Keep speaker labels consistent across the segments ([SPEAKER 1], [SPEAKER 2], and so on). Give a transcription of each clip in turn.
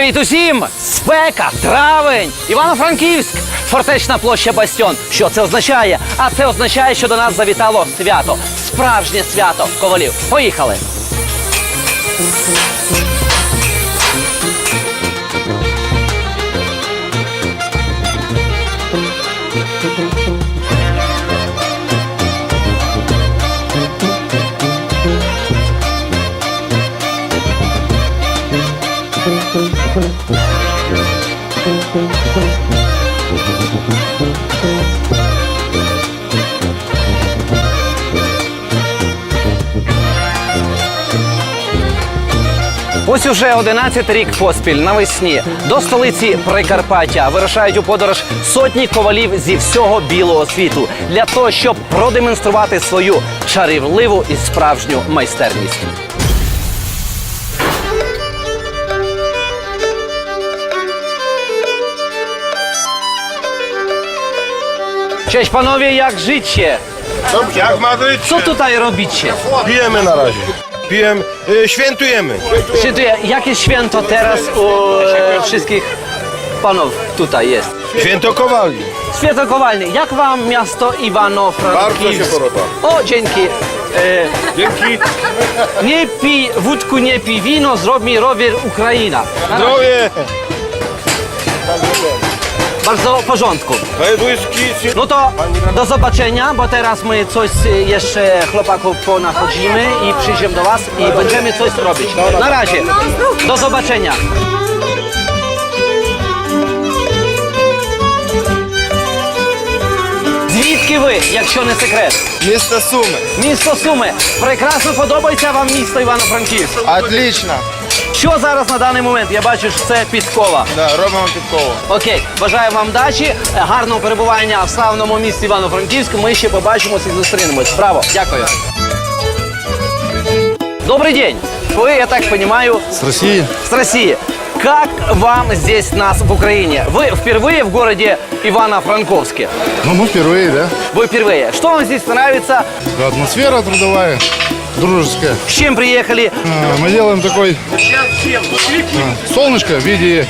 [SPEAKER 1] Привіт усім! Спека, травень, Івано-Франківськ, фортечна площа Бастьон. Що це означає? А це означає, що до нас завітало свято. Справжнє свято ковалів. Поїхали! Ось уже 11 рік поспіль навесні до столиці Прикарпаття вирушають у подорож сотні ковалів зі всього білого світу для того, щоб продемонструвати свою чарівливу і справжню майстерність. Cześć panowie, jak życie?
[SPEAKER 2] Jak ma być?
[SPEAKER 1] Co tutaj robicie?
[SPEAKER 2] Pijemy na razie. Pijemy, y, świętujemy.
[SPEAKER 1] Świętuję, jakie święto teraz u e, wszystkich panów tutaj jest?
[SPEAKER 2] Święto Kowali.
[SPEAKER 1] Święto Kowalny, jak wam miasto
[SPEAKER 2] Bardzo się
[SPEAKER 1] Iwano-Frankivsk?
[SPEAKER 2] podoba.
[SPEAKER 1] O, dzięki. E,
[SPEAKER 2] Dzięki.
[SPEAKER 1] nie pij wódku, nie pij wino, zrób mi rower Ukraina. Na razie.
[SPEAKER 2] Zdrowie
[SPEAKER 1] Bardzo w porządku.
[SPEAKER 2] Daję whisky.
[SPEAKER 1] No to do zobaczenia, bo teraz my coś e, jeszcze chłopaków ponachodzimy i przyjdziemy do was i będziemy coś robić. Na razie. Do zobaczenia. Звідки ви, якщо не секрет?
[SPEAKER 3] Место Сумы.
[SPEAKER 1] Місто Суми. Прекрасно подобається вам місто Івано-Франківськ.
[SPEAKER 3] Отлично.
[SPEAKER 1] Що зараз на даний момент? Я бачу, що це підкова.
[SPEAKER 3] Да, Рома Петкова.
[SPEAKER 1] Окей, бажаю вам дачі, е, гарного перебування в славному місті Івано-Франківську. Ми ще побачимося і зустрінемось. Браво, дякую. Добрый день. Вы, я так понимаю,
[SPEAKER 3] С России?
[SPEAKER 1] с России. Как вам здесь нас в Украине? Вы впервые в городе Ивано-Франковске?
[SPEAKER 3] Ну, мы впервые, да?
[SPEAKER 1] Вы впервые. Что вам здесь нравится?
[SPEAKER 3] Атмосфера трудовая, Дружеская.
[SPEAKER 1] С чем приехали?
[SPEAKER 3] А, Мы делаем такой а, солнышко в виде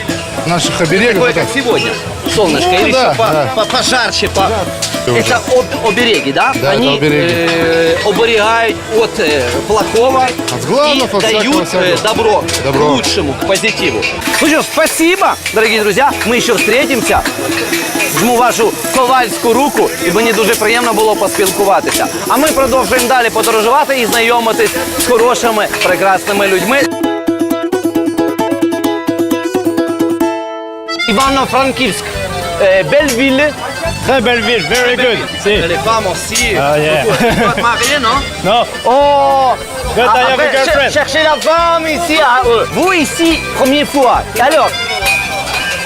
[SPEAKER 3] наших оберегов.
[SPEAKER 1] Такое, как сегодня. Солнышко. Или
[SPEAKER 3] да,
[SPEAKER 1] еще по-
[SPEAKER 3] да.
[SPEAKER 1] по- пожарче. По... Это об- обереги, да?
[SPEAKER 3] Да,
[SPEAKER 1] Они
[SPEAKER 3] это обереги.
[SPEAKER 1] э, оберегают от э, плохого
[SPEAKER 3] От главного,
[SPEAKER 1] и дают э, добро,
[SPEAKER 3] Добро.
[SPEAKER 1] к лучшему, к позитиву. Ну что, спасибо, дорогие друзья. Мы еще встретимся. Жму вашу ковальську руку, і мені дуже приємно було поспілкуватися. А ми продовжуємо далі подорожувати і знайомитись з хорошими, прекрасними людьми. Івано-Франківськ. Е, Бельвілле.
[SPEAKER 4] Très belle ville, very good. Si.
[SPEAKER 1] Les femmes aussi.
[SPEAKER 4] Ah, yeah.
[SPEAKER 1] beaucoup. Tu vas te marier, non
[SPEAKER 4] Non,
[SPEAKER 1] Oh
[SPEAKER 4] But I have a
[SPEAKER 1] après,
[SPEAKER 4] girlfriend.
[SPEAKER 1] cher- cherchez la femme ici à eux. Vous ici, première fois. Alors,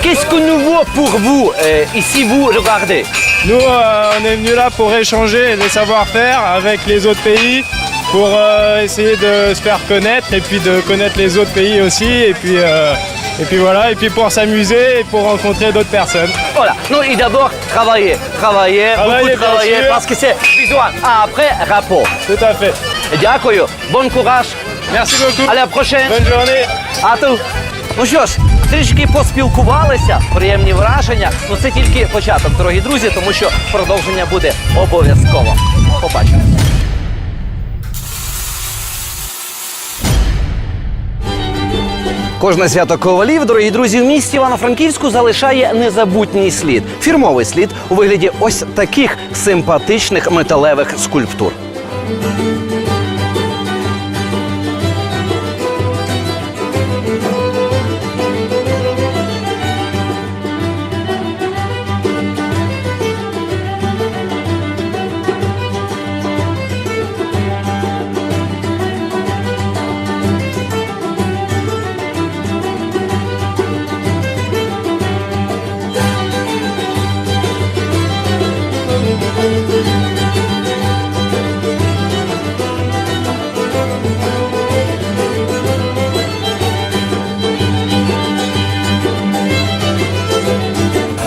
[SPEAKER 1] qu'est-ce que nouveau pour vous euh, ici vous regardez
[SPEAKER 4] nous euh, on est venu là pour échanger les savoir-faire avec les autres pays, pour euh, essayer de se faire connaître et puis de connaître les autres pays aussi et puis et puis voilà et puis pour s'amuser et pour rencontrer d'autres personnes.
[SPEAKER 1] Voilà. Non, et d'abord, travailler. Travailler,
[SPEAKER 4] Travailler,
[SPEAKER 1] beaucoup travailler, parce que c'est. Ah, après, rapport.
[SPEAKER 4] Tout à fait.
[SPEAKER 1] Дякую. Bon courage.
[SPEAKER 4] Merci beaucoup.
[SPEAKER 1] À la prochaine.
[SPEAKER 4] Bonne journée.
[SPEAKER 1] А то, ну що ж, трішки поспілкувалися, приємні враження. Ну це тільки початок, дорогі друзі, тому що продовження буде обов'язково. Побачимо. Кожне свято ковалів, дорогі друзі, в місті Івано-Франківську залишає незабутній слід, фірмовий слід у вигляді ось таких симпатичних металевих скульптур.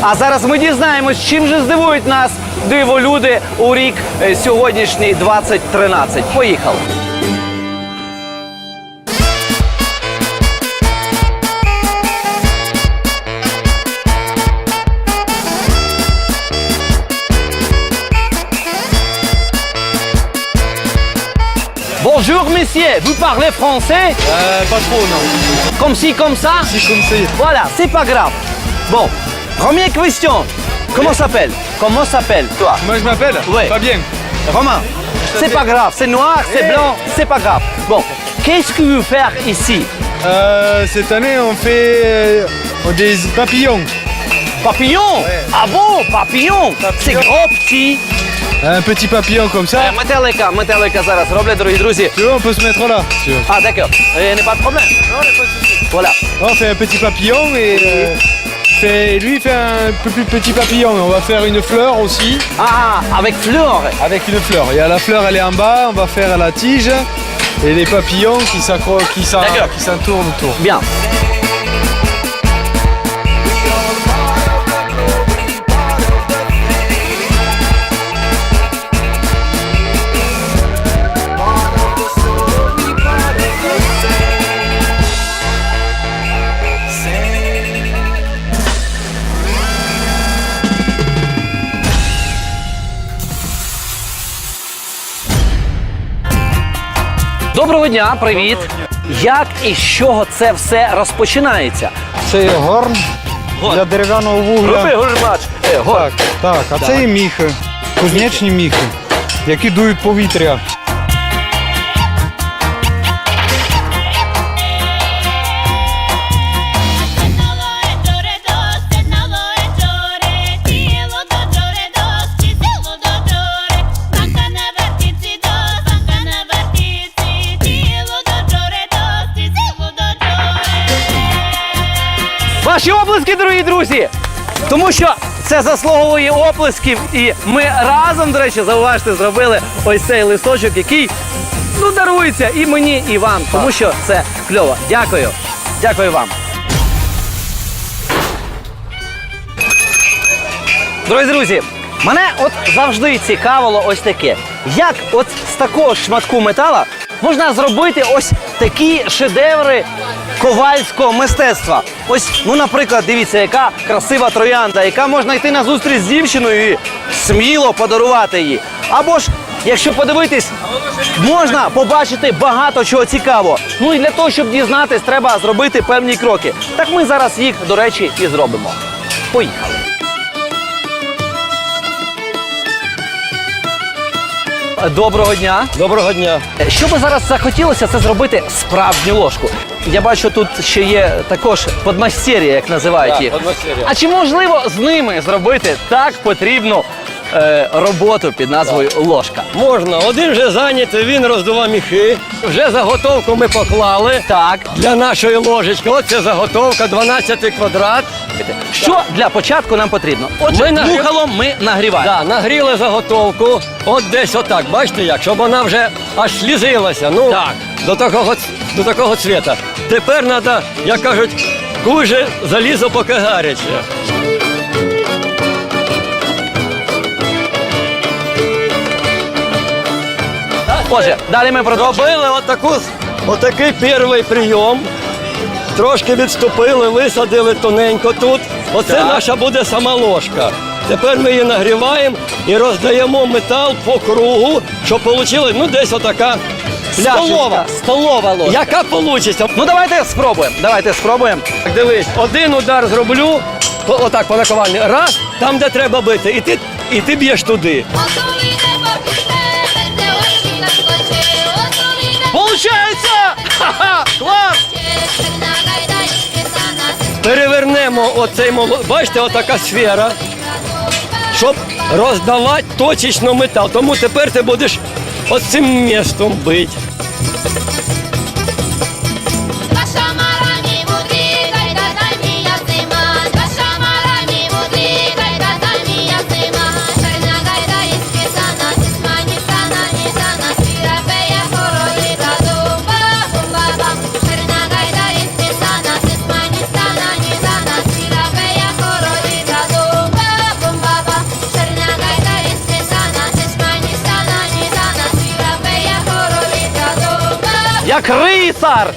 [SPEAKER 1] А зараз ми дізнаємось, чим же здивують нас диволюди у рік сьогоднішній 2013. Поїхали! Bonjour messieurs, vous parlez français
[SPEAKER 4] Euh, pas trop, non.
[SPEAKER 1] Comme si, comme ça
[SPEAKER 4] Si, comme si.
[SPEAKER 1] Voilà, c'est pas grave. Bon, première question. Comment s'appelle Comment s'appelle toi
[SPEAKER 4] Moi, je m'appelle
[SPEAKER 1] Ouais.
[SPEAKER 4] Fabien.
[SPEAKER 1] Romain. C'est pas grave, c'est noir, c'est blanc, c'est pas grave. Bon, qu'est-ce que vous faites ici
[SPEAKER 4] Euh, cette année, on fait euh, des papillons.
[SPEAKER 1] Papillon Ah bon, papillon C'est gros, petit.
[SPEAKER 4] Un petit papillon comme ça.
[SPEAKER 1] Е, Метелика, метелика зараз роблять, дорогі друзі.
[SPEAKER 4] Tu vois, on peut se mettre là. si tu veux.
[SPEAKER 1] А, d'accord. Е, Не pas de problème. Voilà.
[SPEAKER 4] On fait un petit papillon et euh, lui il fait un peu plus petit papillon. On va faire une fleur aussi
[SPEAKER 1] Ah, avec fleur.
[SPEAKER 4] avec une fleur. Il y a la fleur, elle est en bas. On va faire la tige et les papillons qui s'accro- qui s'en-
[SPEAKER 1] D'accord.
[SPEAKER 4] qui s'entournent autour.
[SPEAKER 1] Bien. Доброго дня, привіт. Як і з чого це все розпочинається?
[SPEAKER 5] Це є горн для дерев'яного вугля.
[SPEAKER 1] гурмач. Е, гор.
[SPEAKER 5] Так, так, а це є міхи, кузнечні міхи, які дують повітря.
[SPEAKER 1] Ваші оплески, дорогі друзі! Тому що це заслуговує оплесків, і ми разом, до речі, зауважте, зробили ось цей листочок, який ну дарується і мені, і вам, тому що це кльово. Дякую. Дякую вам. Дорогі друзі, мене от завжди цікавило ось таке. Як от з такого шматку метала можна зробити ось такі шедеври ковальського мистецтва? Ось, ну, наприклад, дивіться, яка красива троянда, яка можна йти на зустріч з дівчиною і сміло подарувати її. Або ж, якщо подивитись, можна побачити багато чого цікавого. Ну і для того, щоб дізнатись, треба зробити певні кроки. Так ми зараз їх, до речі, і зробимо. Поїхали. Доброго дня.
[SPEAKER 6] Доброго дня.
[SPEAKER 1] Що би зараз захотілося, це зробити справжню ложку. Я бачу, тут ще є також подмастер'я, як називають
[SPEAKER 6] Так,
[SPEAKER 1] їх.
[SPEAKER 6] подмастер'я.
[SPEAKER 1] А чи можливо з ними зробити так потрібну е, роботу під назвою ложка?
[SPEAKER 6] Можна. Один вже зайнятий, він роздував міхи. Вже заготовку ми поклали
[SPEAKER 1] Так.
[SPEAKER 6] для нашої ложечки. Оце заготовка 12 квадрат.
[SPEAKER 1] Що для початку нам потрібно? Отже,
[SPEAKER 6] Ми
[SPEAKER 1] мухалом ми нагріваємо.
[SPEAKER 6] Да, нагріли заготовку. От десь отак. Бачите як? Щоб вона вже аж слізилася. Ну,
[SPEAKER 1] Так.
[SPEAKER 6] До такого, ц- до такого цвіта. Тепер треба, як кажуть, куже залізо поки гаряче.
[SPEAKER 1] Отже, далі ми продовжуємо.
[SPEAKER 6] Робили отаку, отакий перший прийом. Трошки відступили, висадили тоненько тут. Оце
[SPEAKER 1] Так.
[SPEAKER 6] наша буде сама ложка. Тепер ми її нагріваємо і роздаємо метал по кругу, щоб вийшла ну, десь отака пляшечка.
[SPEAKER 1] Столова, столова ложка.
[SPEAKER 6] Яка вийде?
[SPEAKER 1] Ну давайте спробуємо. Давайте спробуємо.
[SPEAKER 6] Так, дивись, один удар зроблю, отак по наковальні. Раз, там, де треба бити, і ти, і ти б'єш туди.
[SPEAKER 1] Получається! Ха-ха! Клас!
[SPEAKER 6] Оцей моло... Бачите, отака сфера, щоб роздавати точечно метал. Тому тепер ти будеш оцим містом бити.
[SPEAKER 1] Як рицар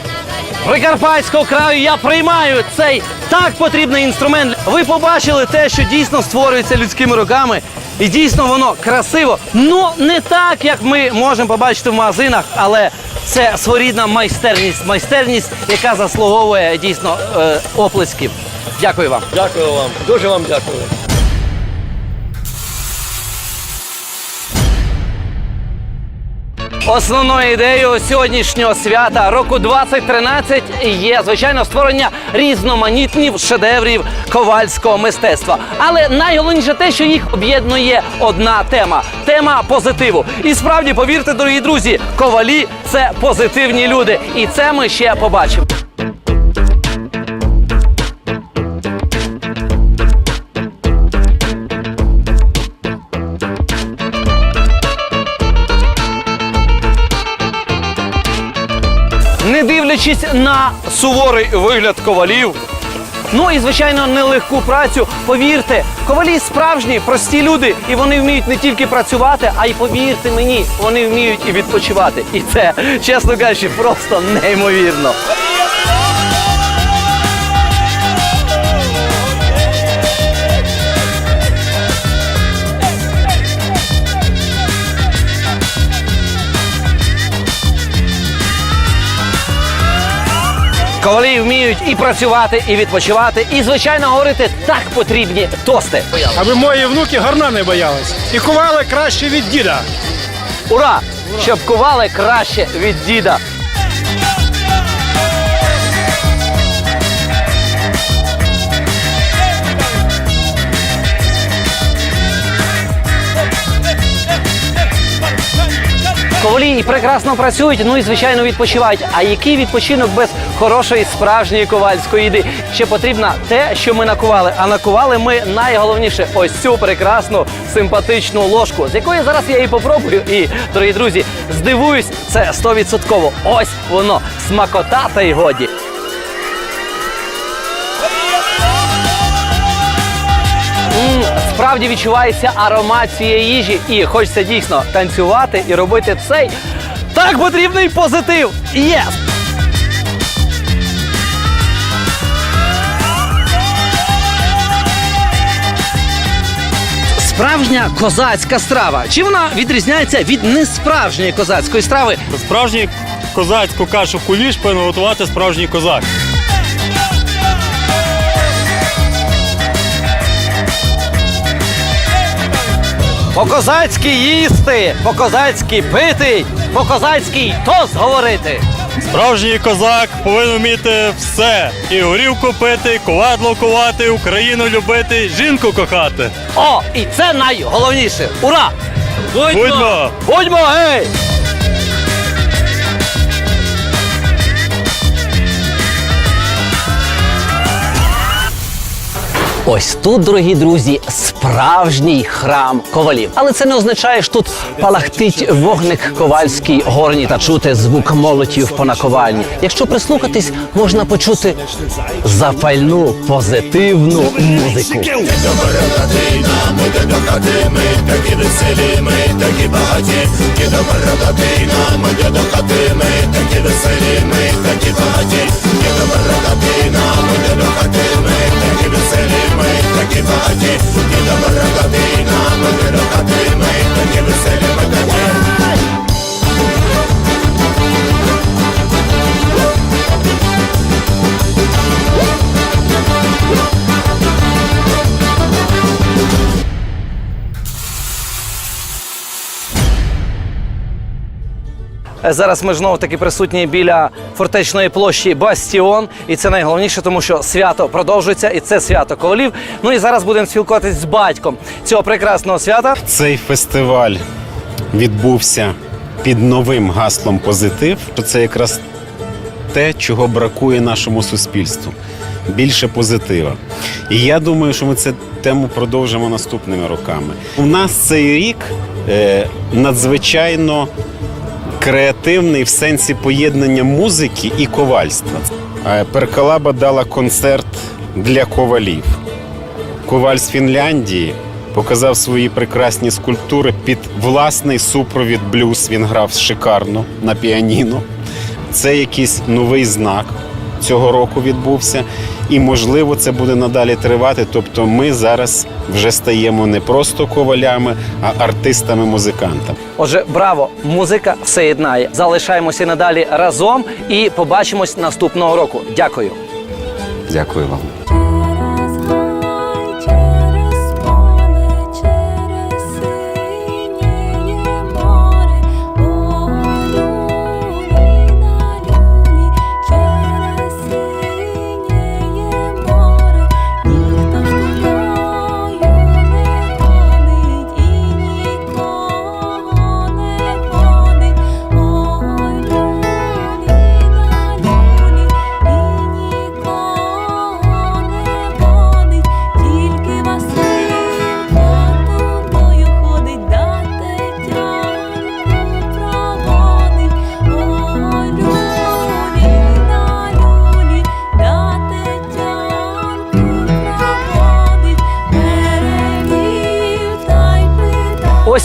[SPEAKER 1] Прикарпатського краю я приймаю цей так потрібний інструмент. Ви побачили те, що дійсно створюється людськими руками, і дійсно воно красиво. Ну не так, як ми можемо побачити в магазинах, але Це своєрідна майстерність, майстерність, яка заслуговує дійсно е, оплесків. Дякую вам.
[SPEAKER 6] Дякую вам. Дуже вам дякую.
[SPEAKER 1] Основною ідеєю сьогоднішнього свята року 2013 є звичайно створення різноманітних шедеврів ковальського мистецтва. Але найголовніше те, що їх об'єднує одна тема тема позитиву. І справді, повірте, дорогі друзі, ковалі це позитивні люди, і це ми ще побачимо. Дивлячись на суворий вигляд ковалів. Ну і звичайно нелегку працю. Повірте, ковалі справжні, прості люди, і вони вміють не тільки працювати, а й повірте мені, вони вміють і відпочивати. І це, чесно кажучи, просто неймовірно. Ковалі вміють і працювати, і відпочивати, і звичайно говорити так потрібні тости.
[SPEAKER 4] Аби мої внуки гарна не боялись. І кували краще від діда.
[SPEAKER 1] Ура! Щоб кували краще від діда. Ковалі і прекрасно працюють, ну і звичайно відпочивають. А який відпочинок без хорошої справжньої ковальської їди? Ще потрібно те, що ми накували. А накували ми найголовніше ось цю прекрасну симпатичну ложку, з якої зараз я її попробую. І, дорогі друзі, здивуюсь, це 100%. Ось воно смакота та й годі. Справді відчувається аромат цієї їжі, і хочеться дійсно танцювати і робити цей так потрібний позитив. Єс! Справжня козацька страва. Чи вона відрізняється від несправжньої козацької страви?
[SPEAKER 7] Справжній козацьку кашу куліш повинен готувати справжній козак.
[SPEAKER 1] По-козацьки їсти, по-козацьки пити, по-козацьки тост говорити.
[SPEAKER 7] Справжній козак повинен вміти все. І горівку пити, і ковадло ковати, Україну любити, жінку кохати.
[SPEAKER 1] О, і це найголовніше. Ура!
[SPEAKER 7] Будьмо!
[SPEAKER 1] Будьмо, гей! Ось тут, дорогі друзі, справжній храм ковалів. Але це не означає, що тут палахтить вогник ковальський горні та чути звук молотів по наковальні. Якщо прислухатись, можна почути запальну позитивну музику баді, баді, діда баракати, нам не рокати, ми тоді веселі бакати. Зараз ми знову таки присутні біля фортечної площі Бастіон, і це найголовніше, тому що свято продовжується, і це свято ковалів. Ну і зараз будемо спілкуватись з батьком цього прекрасного свята.
[SPEAKER 8] Цей фестиваль відбувся під новим гаслом позитив. Це якраз те, чого бракує нашому суспільству. Більше позитива. І я думаю, що ми цю тему продовжимо наступними роками. У нас цей рік е, надзвичайно креативний в сенсі поєднання музики і ковальства. Перкалаба дала концерт для ковалів. Коваль з Фінляндії показав свої прекрасні скульптури під власний супровід блюз. Він грав шикарно на піаніно. Це якийсь новий знак
[SPEAKER 9] цього року відбувся, і можливо це буде надалі тривати. Тобто, ми зараз вже стаємо не просто ковалями, а артистами-музикантами.
[SPEAKER 1] Отже, браво! Музика все єднає. Залишаємося надалі разом і побачимось наступного року. Дякую.
[SPEAKER 9] Дякую вам.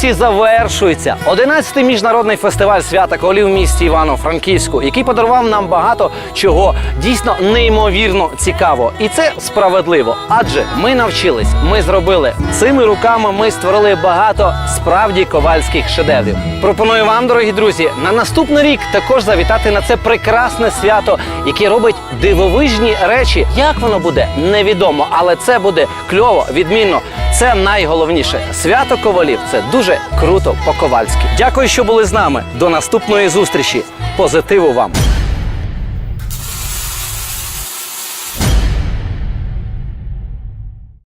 [SPEAKER 1] Ось завершується 11-й міжнародний фестиваль свята ковалів в місті Івано-Франківську, який подарував нам багато чого дійсно неймовірно цікаво. І це справедливо. Адже ми навчились, ми зробили цими руками. Ми створили багато справді ковальських шедеврів. Пропоную вам, дорогі друзі, на наступний рік також завітати на це прекрасне свято, яке робить дивовижні речі. Як воно буде, невідомо, але це буде кльово, відмінно. Це найголовніше. Свято ковалів це дуже круто по-ковальськи. Дякую, що були з нами. До наступної зустрічі. Позитиву вам!